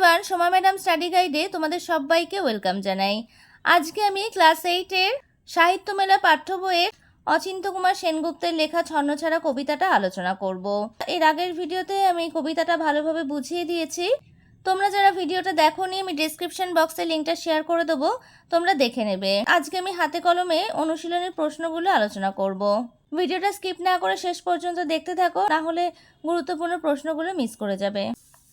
Everyone Soma madam study গাইডে তোমাদের সবাইকে ওয়েলকাম জানাই। আজকে আমি ক্লাস এইটের সাহিত্য মেলা পাঠ্য বইয়ের অচিন্ত কুমার সেনগুপ্তের লেখা ছন্নছাড়া কবিতাটা আলোচনা করব। এর আগের ভিডিওতে আমি কবিতাটা ভালোভাবে বুঝিয়ে দিয়েছি। তোমরা যারা ভিডিওটা দেখো নি আমি ডিসক্রিপশন বক্সে লিঙ্কটা শেয়ার করে দেবো, তোমরা দেখে নেবে। আজকে আমি হাতে কলমে অনুশীলনের প্রশ্নগুলো আলোচনা করব। ভিডিওটা স্কিপ না করে শেষ পর্যন্ত দেখতে থাকো, না হলে গুরুত্বপূর্ণ প্রশ্নগুলো মিস করে যাবে।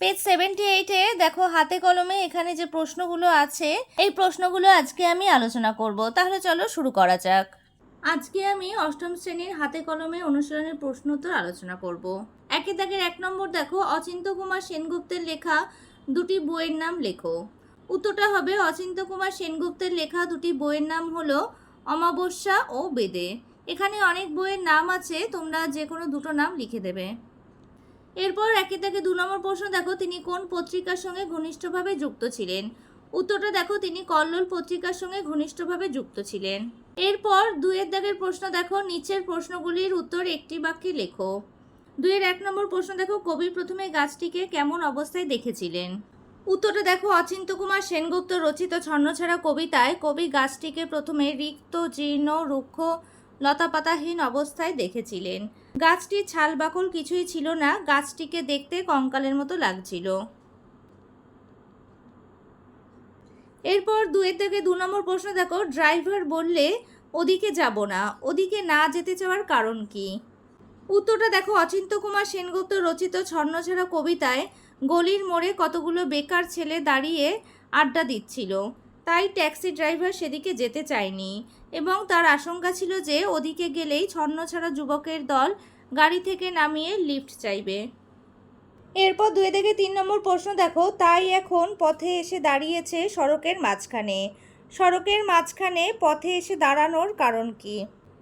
পেজ সেভেন্টি এইটে দেখো হাতে কলমে এখানে যে প্রশ্নগুলো আছে, এই প্রশ্নগুলো আজকে আমি আলোচনা করব। তাহলে চলো শুরু করা যাক। আজকে আমি অষ্টম শ্রেণির হাতে কলমে অনুশীলনের প্রশ্ন উত্তর আলোচনা করব। একে দাগের এক নম্বর দেখো, অচিন্ত কুমার সেনগুপ্তের লেখা দুটি বইয়ের নাম লেখো। উত্তরটা হবে, অচিন্ত কুমার সেনগুপ্তের লেখা দুটি বইয়ের নাম হলো অমাবস্যা ও বেদে। এখানে অনেক বইয়ের নাম আছে, তোমরা যে কোনো দুটো নাম লিখে দেবে। এরপর একে থেকে দু নম্বর প্রশ্ন, দেখো তিনি কোন পত্রিকার সঙ্গে ঘনিষ্ঠভাবে যুক্ত ছিলেন? উত্তরটা দেখো তিনি কল্লোল পত্রিকার সঙ্গে ঘনিষ্ঠভাবে যুক্ত ছিলেন। এরপর দুয়ের দাগের প্রশ্ন, দেখো নিচের প্রশ্নগুলির উত্তর একটি বাক্যে লেখো। দুয়ের এক নম্বর প্রশ্ন, দেখো কবি প্রথমে গাছটিকে কেমন অবস্থায় দেখেছিলেন? উত্তরটা দেখো, অচিন্ত কুমার সেনগুপ্ত রচিত ছন্নছাড়া কবিতায় কবি গাছটিকে প্রথমে রিক্ত, জীর্ণ, রুক্ষ লতাপাতাহীন অবস্থায় দেখেছিলেন। গাছটির ছাল বাকল কিছুই ছিল না, গাছটিকে দেখতে কঙ্কালের মতো লাগছিল। এরপর দুয়ের থেকে দু নম্বর প্রশ্ন, দেখো, ড্রাইভার বললে, ওদিকে যাব না, ওদিকে না যেতে চাওয়ার কারণ কি? উত্তরটা, দেখো, অচিন্ত কুমার সেনগুপ্ত রচিত ছন্নছাড়া কবিতায় গলির মোড়ে কতগুলো বেকার ছেলে দাঁড়িয়ে আড্ডা দিচ্ছিল। তাই ট্যাক্সি ড্রাইভার সেদিকে যেতে চায়নি এবং তার আশঙ্কা ছিল যে ওদিকে গেলেই ছন্নছাড়া যুবকের দল গাড়ি থেকে নামিয়ে লিফট চাইবে। এরপর দুই থেকে তিন নম্বর প্রশ্ন, দেখো, তাই এখন পথে এসে দাঁড়িয়েছে সড়কের মাঝখানে। সড়কের মাঝখানে পথে এসে দাঁড়ানোর কারণ কি?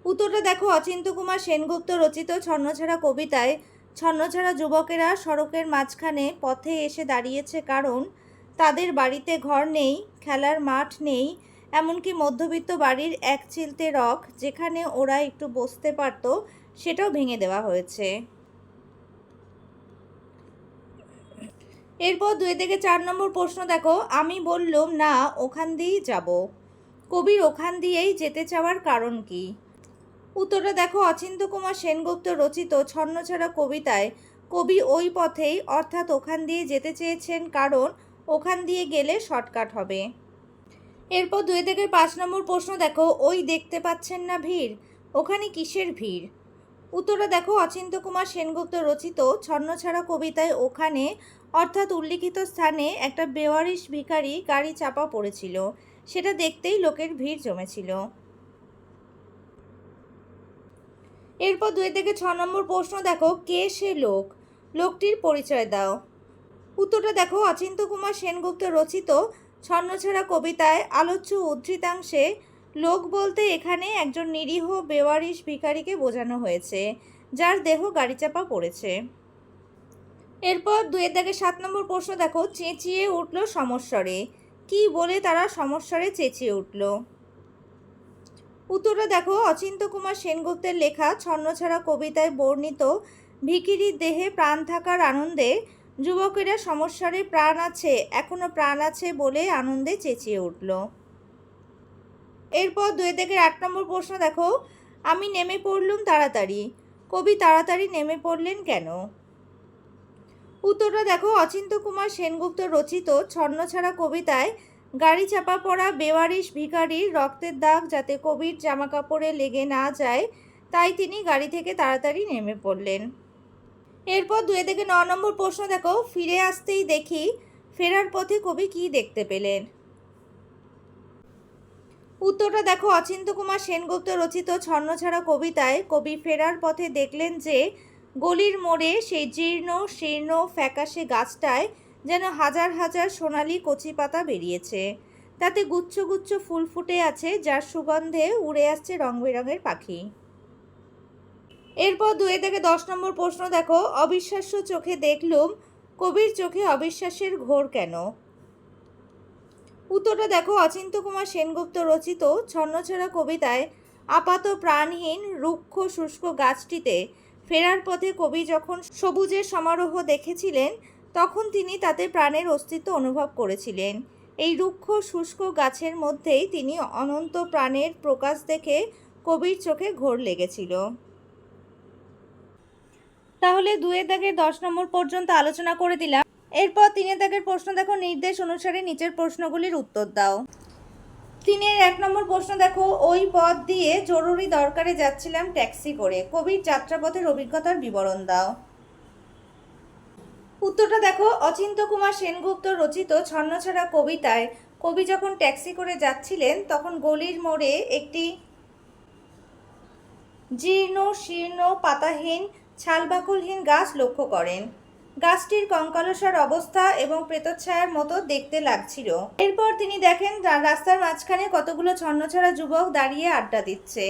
উত্তরটা দেখো, অচিন্ত কুমার সেনগুপ্ত রচিত ছন্নছাড়া কবিতায়, ছন্নছাড়া যুবকেরা সড়কের মাঝখানে পথে এসে দাঁড়িয়েছে কারণ তাদের বাড়িতে ঘর নেই খেলার মাঠ নেই, এমনকি মধ্যবিত্ত বাড়ির এক চিলতে রক, যেখানে ওরা একটু বসতে পারতো, সেটাও ভেঙে দেওয়া হয়েছে। এরপর দুই থেকে চার নম্বর প্রশ্ন দেখো, আমি বললাম, না, ওখান দিয়েই যাব। কবির ওখান দিয়েই যেতে চাওয়ার কারণ কি? উত্তরটা দেখো, অচিন্ত কুমার সেনগুপ্ত রচিত ছন্নছাড়া কবিতায় কবি ওই পথেই, অর্থাৎ ওখান দিয়ে যেতে চেয়েছেন কারণ ওখান দিয়ে গেলে শর্টকাট হবে। এরপর দুই থেকে পাঁচ নম্বর প্রশ্ন, দেখো, ওই দেখতে পাচ্ছেন না ভিড়। ওখানে কিসের ভিড়? উত্তরটা দেখো, অচিন্ত কুমার সেনগুপ্ত রচিত ছন্নছাড়া কবিতায় ওখানে, অর্থাৎ উল্লিখিত স্থানে একটা বেওয়ারিশ ভিখারি গাড়ি চাপা পড়েছিল। সেটা দেখতেই লোকের ভিড় জমেছিল। এরপর দুই থেকে ছ নম্বর প্রশ্ন, দেখো, কে সে লোক? লোকটির পরিচয় দাও। উত্তরটা দেখো, অচিন্ত কুমার সেনগুপ্ত রচিত ছন্নছাড়া কবিতায় আলোচ্য উদ্ধৃতাংশে লোক বলতে এখানে একজন নিরীহ বেওয়ারিশ ভিখারিকে বোঝানো হয়েছে, যার দেহ গাড়ি চাপা পড়েছে। এরপর দুয়ের দাগে সাত নম্বর প্রশ্ন দেখো, চেঁচিয়ে উঠল সমস্বরে। কি বলে তারা সমস্বরে চেঁচিয়ে উঠল? উত্তরটা দেখো, অচিন্ত কুমার সেনগুপ্তের লেখা ছন্নছাড়া কবিতায় বর্ণিত ভিখিরির দেহে প্রাণ থাকার আনন্দে যুবকেরা সমস্যারে প্রাণ আছে, এখনও প্রাণ আছে বলে আনন্দে চেঁচিয়ে উঠল। এরপর দুই থেকে এক নম্বর প্রশ্ন দেখো। আমি নেমে পড়লুম তাড়াতাড়ি। কবি তাড়াতাড়ি নেমে পড়লেন কেন? উত্তরটা দেখো, অচিন্ত কুমার সেনগুপ্ত রচিত ছন্নছাড়া কবিতায়, গাড়ি চাপা পড়া বেওয়ারিশ ভিখারির রক্তের দাগ যাতে কবির জামা কাপড়ে লেগে না যায়, তাই তিনি গাড়ি থেকে তাড়াতাড়ি নেমে পড়লেন। এরপর দুয়ে থেকে ন নম্বর প্রশ্ন দেখো, ফিরে আসতেই দেখি ফেরার পথে কবি কি দেখতে পেলেন? উত্তরটা দেখো, অচিন্ত কুমার সেনগুপ্ত রচিত ছন্নছাড়া কবিতায় কবি ফেরার পথে দেখলেন যে, গলির মোড়ে সেই জীর্ণ শীর্ণ ফ্যাকাশে গাছটায় যেন হাজার হাজার সোনালি কচি পাতা বেরিয়েছে। তাতে গুচ্ছ গুচ্ছ ফুল ফুটে আছে, যার সুগন্ধে উড়ে আসছে রং বেরঙের পাখি। এরপর দুয়ে থেকে দশ নম্বর প্রশ্ন, দেখো, অবিশ্বাস্য চোখে দেখলুম, কবির চোখে অবিশ্বাসের ঘোর কেন? উত্তরটা দেখো, অচিন্ত কুমার সেনগুপ্ত রচিত, ছন্নছড়া কবিতায়, আপাত প্রাণহীন, রুক্ষ, শুষ্ক গাছটিতে ফেরার পথে কবি যখন সবুজের সমারোহ দেখেছিলেন, তখন তিনি তাতে প্রাণের অস্তিত্ব অনুভব করেছিলেন। এই রুক্ষ, শুষ্ক গাছের মধ্যেই তিনি অনন্ত প্রাণের প্রকাশ দেখে কবির চোখে ঘোর লেগেছিল। তাহলে দুয়ের দাগের দশ নম্বর পর্যন্ত আলোচনা করে দিলাম। এরপর তিনের দাগের প্রশ্ন দেখো, নির্দেশ অনুসারে নিচের প্রশ্নগুলির উত্তর দাও। তিনের এক নম্বর প্রশ্ন দেখো, ওই পথ দিয়ে জরুরি দরকারে যাচ্ছিলাম ট্যাক্সি করে। কবির যাত্রাপথের অভিজ্ঞতার বিবরণ দাও। উত্তরটা দেখো, অচিন্ত কুমার সেনগুপ্ত রচিত ছন্নছাড়া কবিতায় কবি যখন ট্যাক্সি করে যাচ্ছিলেন, তখন গলির মোড়ে একটি জীর্ণ শীর্ণ পাতাহীন ছালবাকুলহীন গাছ লক্ষ্য করেন। গাছটির কঙ্কালসার অবস্থা এবং প্রেতচ্ছায়ার মতো দেখতে লাগছিল। এরপর তিনি দেখেন রাস্তার মাঝখানে কতগুলো ছন্নছাড়া যুবক দাঁড়িয়ে আড্ডা দিচ্ছে।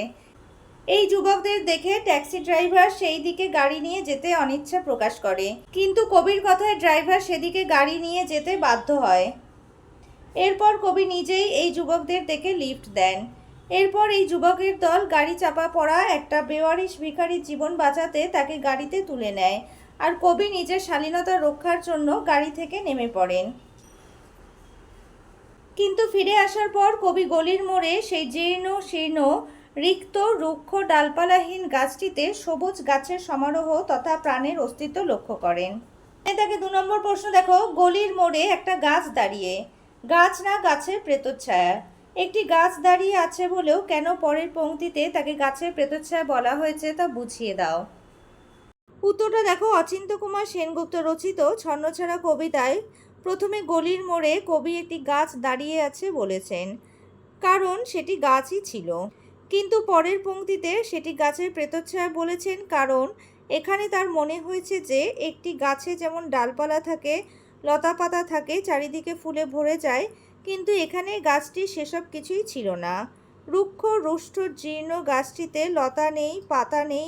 এই যুবকদের দেখে ট্যাক্সি ড্রাইভার সেই দিকে গাড়ি নিয়ে যেতে অনিচ্ছা প্রকাশ করে। কিন্তু কবির কথায় ড্রাইভার সেদিকে গাড়ি নিয়ে যেতে বাধ্য হয়। এরপর কবি নিজেই এই যুবকদের দেখে লিফট দেন। এরপর এই যুবকের দল গাড়ি চাপা পড়া একটা বেওয়ারিশ ভিখারির জীবন বাঁচাতে তাকে গাড়িতে তুলে নেয়। আর কবি নিজের শালীনতা রক্ষার জন্য গাড়ি থেকে নেমে পড়েন। কিন্তু ফিরে আসার পর কবি গলির মোড়ে সেই জীর্ণ শীর্ণ, রিক্ত, রুক্ষ ডালপালাহীন গাছটিতে সবুজ গাছের সমারোহ তথা প্রাণের অস্তিত্ব লক্ষ্য করেন। তাকে দু নম্বর প্রশ্ন, দেখো, গলির মোড়ে একটা গাছ দাঁড়িয়ে। গাছ না গাছের প্রেতচ্ছায়া একটি গাছ দাঁড়িয়ে আছে বলেও কেন পরের পংক্তিতে তাকে গাছের প্রেতচ্ছায়া বলা হয়েছে তা বুঝিয়ে দাও। উত্তরটা দেখো, অচিন্ত কুমার সেনগুপ্ত রচিত ছন্নছাড়া কবিতায় প্রথমে গলির মোড়ে কবি একটি গাছ দাঁড়িয়ে আছে বলেছেন। কারণ সেটি গাছই ছিল। কিন্তু পরের পংক্তিতে সেটি গাছের প্রেতচ্ছায়া বলেছেন কারণ এখানে তার মনে হয়েছে যে একটি গাছে যেমন ডালপালা থাকে লতা পাতা থাকে, চারিদিকে ফুলে ভরে যায় কিন্তু এখানে গাছটি সেসব কিছুই ছিল না। রুক্ষ, রুষ্ট, জীর্ণ গাছটিতে লতা নেই, পাতা নেই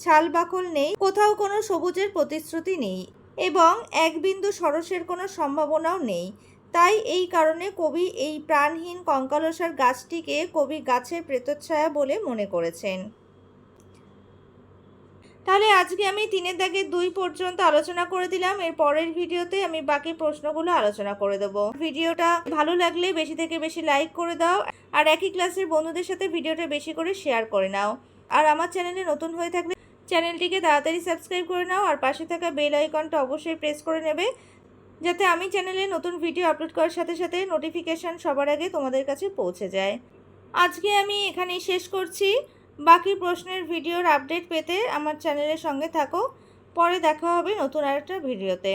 ছালবাকল নেই, কোথাও কোনো সবুজের প্রতিশ্রুতি নেই এবং এক বিন্দু সরসের কোনো সম্ভাবনাও নেই। তাই এই কারণে কবি এই প্রাণহীন কঙ্কালসার গাছটিকে কবি গাছের প্রেতচ্ছায়া বলে মনে করেছেন। তাহলে আজকে আমি তিনের দাগে দুই পর্যন্ত আলোচনা করে দিলাম। এর পরের ভিডিওতে আমি বাকি প্রশ্নগুলো আলোচনা করে দেবো। ভিডিওটা ভালো লাগলে বেশি থেকে বেশি লাইক করে দাও আর একই ক্লাসের বন্ধুদের সাথে ভিডিওটা বেশি করে শেয়ার করে নাও। আর আমার চ্যানেলে নতুন হয়ে থাকলে চ্যানেলটিকে তাড়াতাড়ি সাবস্ক্রাইব করে নাও আর পাশে থাকা বেল আইকনটা অবশ্যই প্রেস করে নেবে যাতে আমি চ্যানেলে নতুন ভিডিও আপলোড করার সাথে সাথে নোটিফিকেশান সবার আগে তোমাদের কাছে পৌঁছে যায়। আজকে আমি এখানেই শেষ করছি। বাকি প্রশ্নের ভিডিওর আপডেট পেতে আমার চ্যানেলের সঙ্গে থাকো। পরে দেখা হবে নতুন আরেকটা ভিডিওতে।